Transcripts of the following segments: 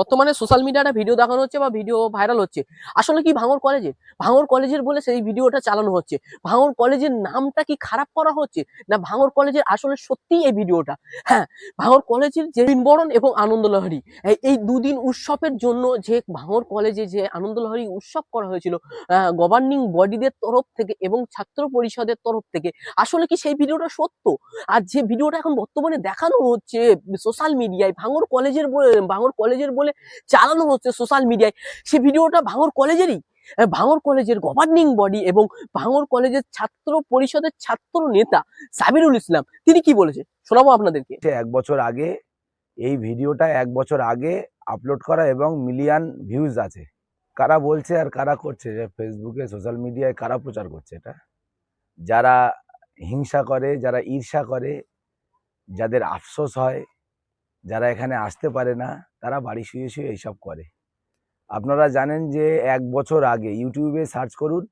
বর্তমানে সোশ্যাল মিডিয়াটা ভিডিও দেখানো হচ্ছে বা ভিডিও ভাইরাল হচ্ছে। আসলে কি ভাঙর কলেজের ভাঙর কলেজের বলে সেই ভিডিওটা চালানো হচ্ছে। ভাঙর কলেজের নামটা কি খারাপ করা হচ্ছে? না ভাঙর কলেজের আসলে সত্যি এই ভিডিওটা হ্যাঁ ভাঙর কলেজের যে দিনবরণ এবং আনন্দলহরী, এই- এই দুদিন উৎসবের জন্য যে ভাঙর কলেজে যে আনন্দলহরী উৎসব করা হয়েছিল গভর্নিং বডিদের তরফ থেকে এবং ছাত্র পরিষদের তরফ থেকে, আসলে কি সেই ভিডিওটা সত্য? আর যে ভিডিওটা এখন বর্তমানে দেখানো হচ্ছে সোশ্যাল মিডিয়ায় ভাঙর কলেজের ভাঙর কলেজের বলে চালানো হচ্ছে সোশ্যাল মিডিয়ায় সে ভিডিওটা ভাঙর কলেজেরই ভাঙর কলেজের গভর্নিং বডি এবং ভাঙর কলেজের ছাত্র পরিষদের ছাত্র নেতা সাবিরুল ইসলাম। তিনি কি বলেছে? শোনাবো আপনাদেরকে। এক বছর আগে, এই ভিডিওটা এক বছর আগে আপলোড করা এবং মিলিয়ন ভিউজ আছে। কারা বলছে আর কারা করছে? যে ফেসবুকে সোশ্যাল মিডিয়ায় কারা প্রচার করছে এটা? যারা হিংসা করে, যারা ঈর্ষা করে, যাদের আফসোস হয় যারা এখানে আসতে পারে না, তারা বাড়ি শুয়ে শুয়ে এইসব করে। আপনারা জানেন যে এক বছর আগে ইউটিউবে সার্চ করুন,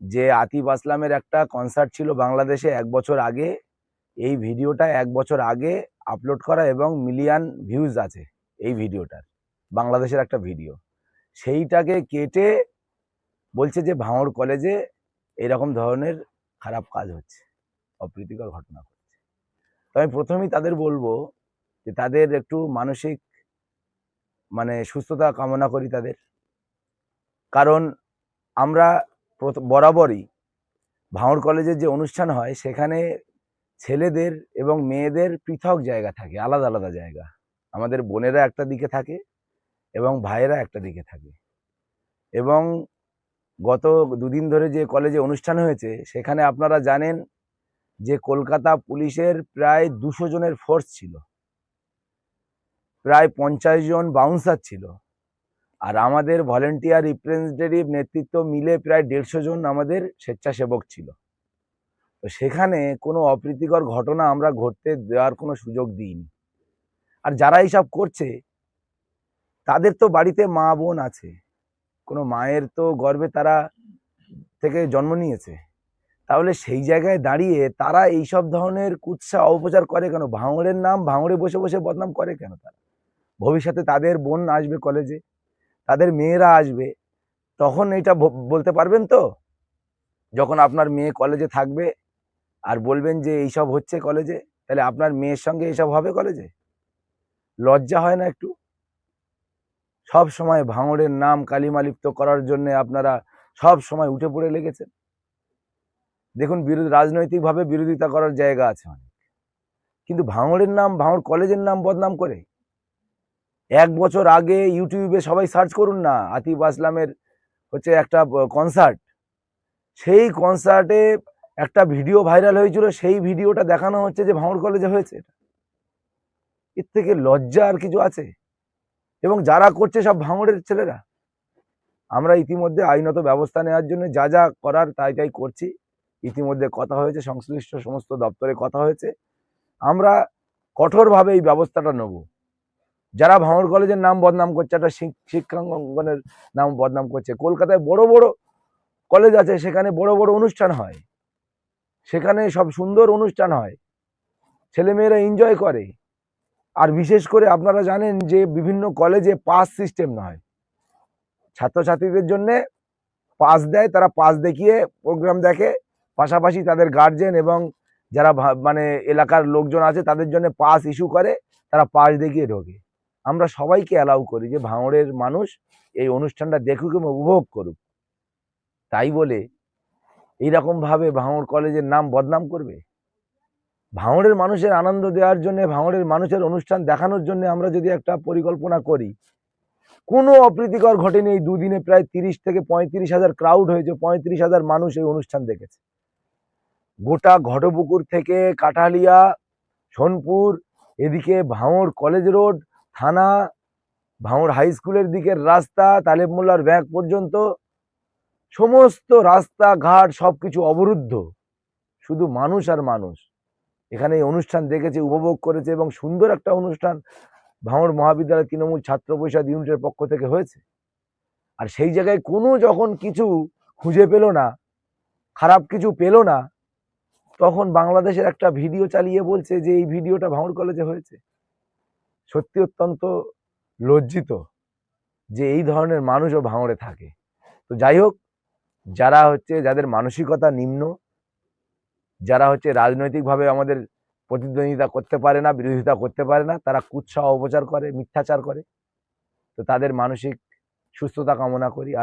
যে আতিফ আসলামের একটা কনসার্ট ছিল বাংলাদেশে এক বছর আগে, এই ভিডিওটা এক বছর আগে আপলোড করা এবং মিলিয়ন ভিউজ আছে এই ভিডিওটার, বাংলাদেশের একটা ভিডিও সেইটাকে কেটে বলছে যে ভাঙড় কলেজে এরকম ধরনের খারাপ কাজ হচ্ছে, অপ্রীতিকর ঘটনা ঘটছে। তো আমি প্রথমেই তাদের বলব যে তাদের একটু মানসিক মানে সুস্থতা কামনা করি তাদের। কারণ আমরা বরাবরই ভাঙড় কলেজের যে অনুষ্ঠান হয়, সেখানে ছেলেদের এবং মেয়েদের পৃথক জায়গা থাকে, আলাদা আলাদা জায়গা। আমাদের বোনেরা একটা দিকে থাকে এবং ভাইয়েরা একটা দিকে থাকে। এবং গত দুদিন ধরে যে কলেজে অনুষ্ঠান হয়েছে, সেখানে আপনারা জানেন যে কলকাতা পুলিশের প্রায় দুশো জনের ফোর্স ছিল। প্রায় পঞ্চাশ জন বাউন্সার ছিল। আর আমাদের ভলেন্টিয়ার রিপ্রেজেন্টেটিভ নেতৃত্ব মিলে প্রায় দেড়শো জন আমাদের স্বেচ্ছাসেবক ছিল। তো সেখানে কোনো অপ্রীতিকর ঘটনা আমরা ঘটতে দেওয়ার কোনো সুযোগ দিইনি। আর যারা এইসব করছে, তাদের তো বাড়িতে মা বোন আছে। কোনো মায়ের তো গর্ভে তারা থেকে জন্ম নিয়েছে। তাহলে সেই জায়গায় দাঁড়িয়ে তারা এইসব ধরনের কুৎসা অপচার করে কেন? ভাঙড়ের নাম ভাঙড়ে বসে বসে বদনাম করে কেন তারা? ভবিষ্যতে তাদের বোন আসবে কলেজে তাদের মেয়েরা আসবে, তখন এটা বলতে পারবেন তো? যখন আপনার মেয়ে কলেজে থাকবে আর বলবেন যে এইসব হচ্ছে কলেজে তাহলে আপনার মেয়ের সঙ্গে এইসব হবে কলেজে লজ্জা হয় না একটু? সব সময় ভাঙড়ের নাম কালিমালিপ্ত করার জন্য আপনারা সব সময় উঠে পড়ে লেগেছেন। দেখুন, বিরোধী, রাজনৈতিকভাবে বিরোধিতা করার জায়গা আছে অনেক। কিন্তু ভাঙড়ের নাম, ভাঙড় কলেজের নাম বদনাম করে? এক বছর আগে ইউটিউবে সবাই সার্চ করুন না, আতিফ আসলামের হচ্ছে একটা কনসার্ট সেই কনসার্টে একটা ভিডিও ভাইরাল হয়েছিল, সেই ভিডিওটা দেখানো হচ্ছে যে ভাঙড় কলেজে হয়েছে। এর থেকে লজ্জা আর কিছু আছে? এবং যারা করছে সব ভাঙড়ের ছেলেরা। আমরা ইতিমধ্যে আইনত ব্যবস্থা নেওয়ার জন্য যা যা করার তাই তাই করছি। ইতিমধ্যে কথা হয়েছে, সংশ্লিষ্ট সমস্ত দপ্তরে কথা হয়েছে। আমরা কঠোরভাবে এই ব্যবস্থাটা নেব। যারা ভাঙড় কলেজের নাম বদনাম করছে, একটা শিক- শিক্ষাঙ্গনের নাম বদনাম করছে, কলকাতায় বড় বড় কলেজ আছে, সেখানে বড় বড় অনুষ্ঠান হয়। সেখানে সব সুন্দর অনুষ্ঠান হয়। ছেলেমেয়েরা এনজয় করে। আর বিশেষ করে আপনারা জানেন যে বিভিন্ন কলেজে পাস সিস্টেম নয় ছাত্রছাত্রীদের জন্য পাস দেয়, তারা পাস দেখিয়ে প্রোগ্রাম দেখে। পাশাপাশি তাদের গার্জেন এবং যারা মানে এলাকার লোকজন আছে, তাদের জন্য পাস ইস্যু করে, তারা পাস দেখিয়ে ঢোকে আমরা সবাইকে অ্যালাউ করি যে ভাঙড়ের মানুষ এই অনুষ্ঠানটা দেখুক এবং উপভোগ করুক। তাই বলে এইরকম ভাবে ভাঙড় কলেজের নাম বদনাম করবে? ভাঙড়ের মানুষের আনন্দ দেওয়ার জন্য, ভাঙড়ের মানুষের অনুষ্ঠান দেখানোর জন্য আমরা যদি একটা পরিকল্পনা করি, কোনো অপ্রীতিকর ঘটেনি এই দুদিনে প্রায় তিরিশ থেকে পঁয়ত্রিশ হাজার ক্রাউড হয়েছে, পঁয়ত্রিশ হাজার মানুষ এই অনুষ্ঠান দেখেছে। গোটা ঘটপুকুর থেকে কাঠালিয়া, সোনপুর, এদিকে ভাঙড় কলেজ রোড থানা, ভাঙড় হাই স্কুলের দিকের রাস্তা, তালেব মোল্লার ব্যাংক পর্যন্ত, সমস্ত রাস্তা ঘাট সবকিছু অবরুদ্ধ। শুধু মানুষ আর মানুষ। এখানে এই অনুষ্ঠান দেখেছে, উপভোগ করেছে এবং সুন্দর একটা অনুষ্ঠান ভাঙড় মহাবিদ্যালয় তৃণমূল ছাত্র পরিষদ ইউনিটের পক্ষ থেকে হয়েছে। আর সেই জায়গায় কোনো যখন কিছু খুঁজে পেল না, খারাপ কিছু পেল না, তখন বাংলাদেশের একটা ভিডিও চালিয়ে বলছে যে এই ভিডিওটা ভাঙড় কলেজে হয়েছে। সত্যি অত্যন্ত লজ্জিত যে এই ধরনের মানুষও ভাঙড়ে থাকে। তো যাই হোক, যারা হচ্ছে যাদের মানসিকতা নিম্ন, যারা হচ্ছে রাজনৈতিকভাবে আমাদের প্রতিদ্বন্দ্বিতা করতে পারে না, বিরোধিতা করতে পারে না, তারা কুৎসা অপচার করে, মিথ্যাচার করে। তো তাদের মানসিক সুস্থতা কামনা করি। আর